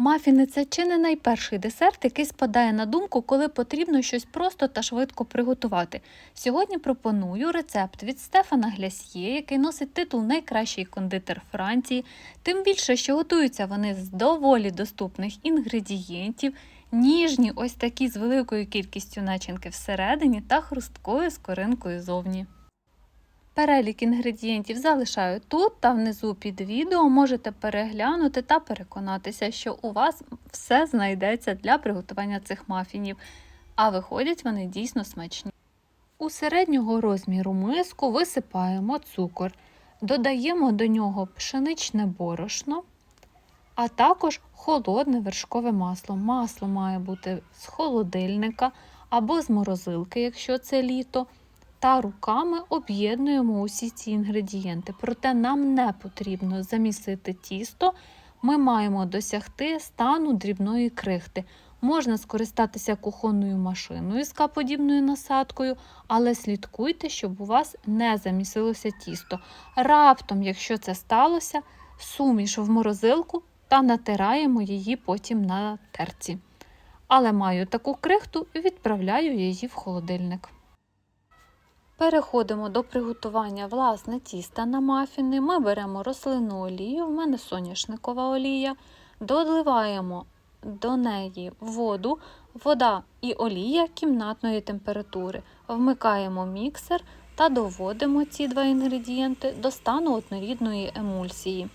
Мафіни це чи не найперший десерт, який спадає на думку, коли потрібно щось просто та швидко приготувати. Сьогодні пропоную рецепт від Стефана Глясьє, який носить титул Найкращий кондитер Франції. Тим більше, що готуються вони з доволі доступних інгредієнтів, ніжні, ось такі з великою кількістю начинки всередині та хрусткою скоринкою зовні. Перелік інгредієнтів залишаю тут та внизу під відео. Можете переглянути та переконатися, що у вас все знайдеться для приготування цих мафінів, а виходять вони дійсно смачні. У середнього розміру миску висипаємо цукор, додаємо до нього пшеничне борошно, а також холодне вершкове масло. Масло має бути з холодильника або з морозилки, якщо це літо та руками об'єднуємо усі ці інгредієнти. Проте нам не потрібно замісити тісто, ми маємо досягти стану дрібної крихти. Можна скористатися кухонною машиною з каподібною насадкою, але слідкуйте, щоб у вас не замісилося тісто. Раптом, якщо це сталося, суміш в морозилку та натираємо її потім на терці. Але маю таку крихту відправляю її в холодильник. Переходимо до приготування власне тіста на мафіни. Ми беремо рослинну олію, в мене соняшникова олія, доливаємо до неї воду, вода і олія кімнатної температури. Вмикаємо міксер та доводимо ці два інгредієнти до стану однорідної емульсії.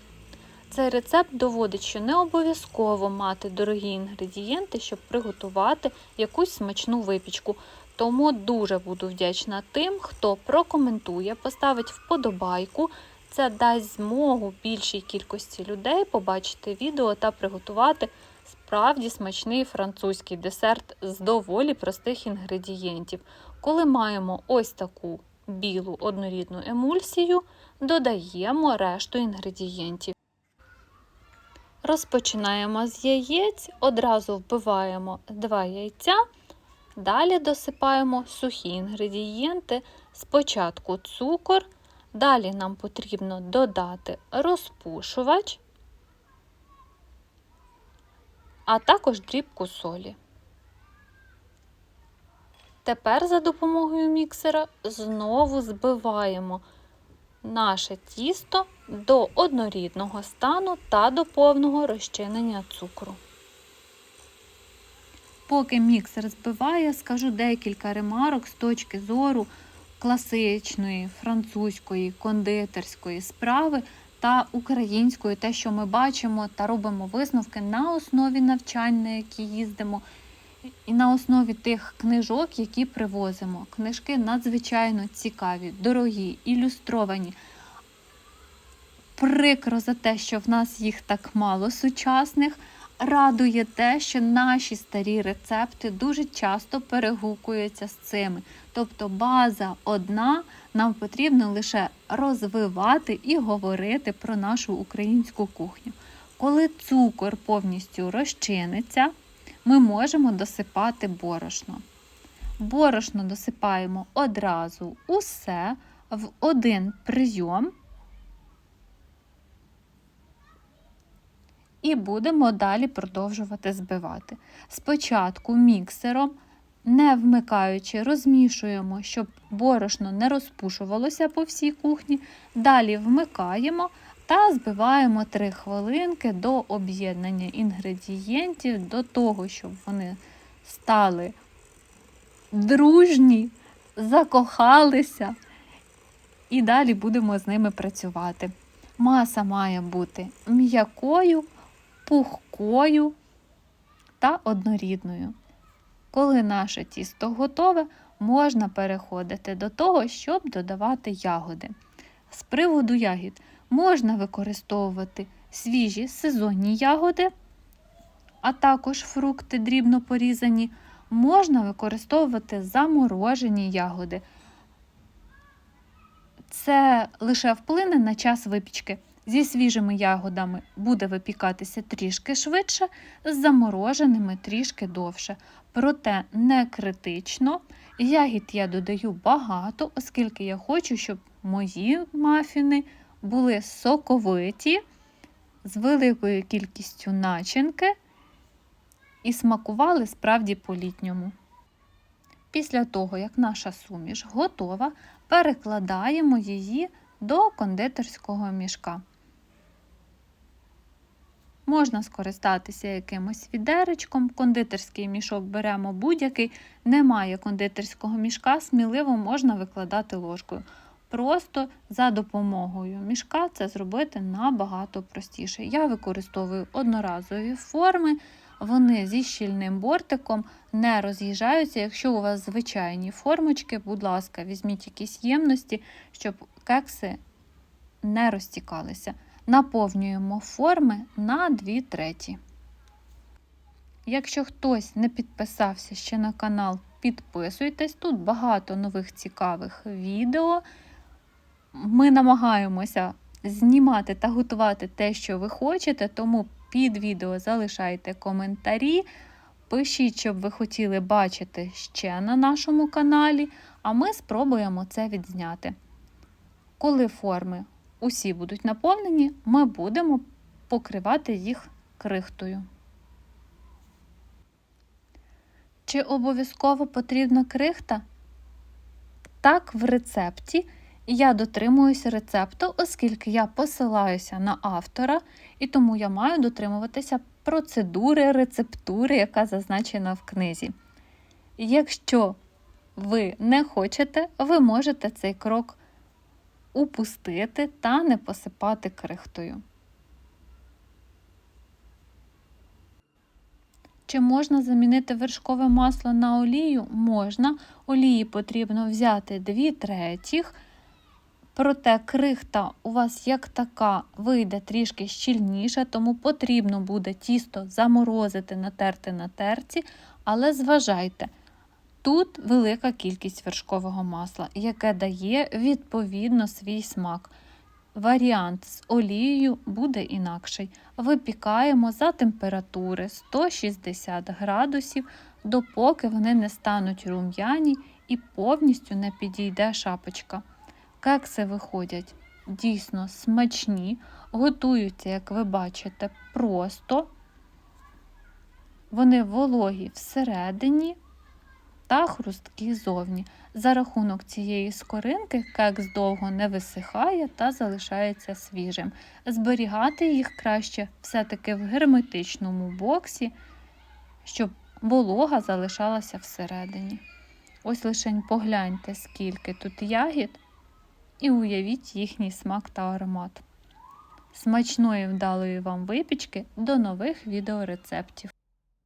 Цей рецепт доводить, що не обов'язково мати дорогі інгредієнти, щоб приготувати якусь смачну випічку. Тому дуже буду вдячна тим, хто прокоментує, поставить вподобайку. Це дасть змогу більшій кількості людей побачити відео та приготувати справді смачний французький десерт з доволі простих інгредієнтів. Коли маємо ось таку білу однорідну емульсію, додаємо решту інгредієнтів. Розпочинаємо з яєць, одразу вбиваємо 2 яйця. Далі досипаємо сухі інгредієнти, спочатку цукор, далі нам потрібно додати розпушувач, а також дрібку солі. Тепер за допомогою міксера знову збиваємо наше тісто до однорідного стану та до повного розчинення цукру. Поки міксер збиває, скажу декілька ремарок з точки зору класичної, французької, кондитерської справи та української, те, що ми бачимо та робимо висновки на основі навчань, на які їздимо, і на основі тих книжок, які привозимо. Книжки надзвичайно цікаві, дорогі, ілюстровані. Прикро за те, що в нас їх так мало сучасних. Радує те, що наші старі рецепти дуже часто перегукуються з цими. Тобто база одна, нам потрібно лише розвивати і говорити про нашу українську кухню. Коли цукор повністю розчиниться, ми можемо досипати борошно. Борошно досипаємо одразу усе в один прийом. І будемо далі продовжувати збивати. Спочатку міксером, не вмикаючи, розмішуємо, щоб борошно не розпушувалося по всій кухні. Далі вмикаємо та збиваємо 3 хвилинки до об'єднання інгредієнтів, до того, щоб вони стали дружні, закохалися. І далі будемо з ними працювати. Маса має бути м'якою пухкою та однорідною. Коли наше тісто готове, можна переходити до того, щоб додавати ягоди. З приводу ягід можна використовувати свіжі сезонні ягоди, а також фрукти дрібно порізані, можна використовувати заморожені ягоди. Це лише вплине на час випічки. Зі свіжими ягодами буде випікатися трішки швидше, з замороженими трішки довше. Проте не критично. Ягід я додаю багато, оскільки я хочу, щоб мої мафіни були соковиті, з великою кількістю начинки і смакували справді по-літньому. Після того, як наша суміш готова, перекладаємо її до кондитерського мішка. Можна скористатися якимось відеречком, кондитерський мішок беремо будь-який. Немає кондитерського мішка, сміливо можна викладати ложкою. Просто за допомогою мішка це зробити набагато простіше. Я використовую одноразові форми, вони зі щільним бортиком не роз'їжджаються. Якщо у вас звичайні формочки, будь ласка, візьміть якісь ємності, щоб кекси не розтікалися. Наповнюємо форми на 2 треті. Якщо хтось не підписався ще на канал, підписуйтесь. Тут багато нових цікавих відео. Ми намагаємося знімати та готувати те, що ви хочете, тому під відео залишайте коментарі. Пишіть, щоб ви хотіли бачити ще на нашому каналі, а ми спробуємо це відзняти. Коли форми усі будуть наповнені, ми будемо покривати їх крихтою. Чи обов'язково потрібна крихта? Так, в рецепті я дотримуюся рецепту, оскільки я посилаюся на автора, і тому я маю дотримуватися процедури рецептури, яка зазначена в книзі. Якщо ви не хочете, ви можете цей крок упустити та не посипати крихтою. Чи можна замінити вершкове масло на олію? Можна. Олії потрібно взяти 2 третіх. Проте крихта у вас як така вийде трішки щільніша, тому потрібно буде тісто заморозити, натерти на терці, але зважайте, тут велика кількість вершкового масла, яке дає відповідно свій смак. Варіант з олією буде інакший. Випікаємо за температури 160 градусів, допоки вони не стануть рум'яні і повністю не підійде шапочка. Кекси виходять дійсно смачні, готуються, як ви бачите, просто. Вони вологі всередині та хрусткі зовні. За рахунок цієї скоринки кекс довго не висихає та залишається свіжим. Зберігати їх краще все-таки в герметичному боксі, щоб волога залишалася всередині. Ось лише погляньте, скільки тут ягід і уявіть їхній смак та аромат. Смачної вдалої вам випічки до нових відеорецептів!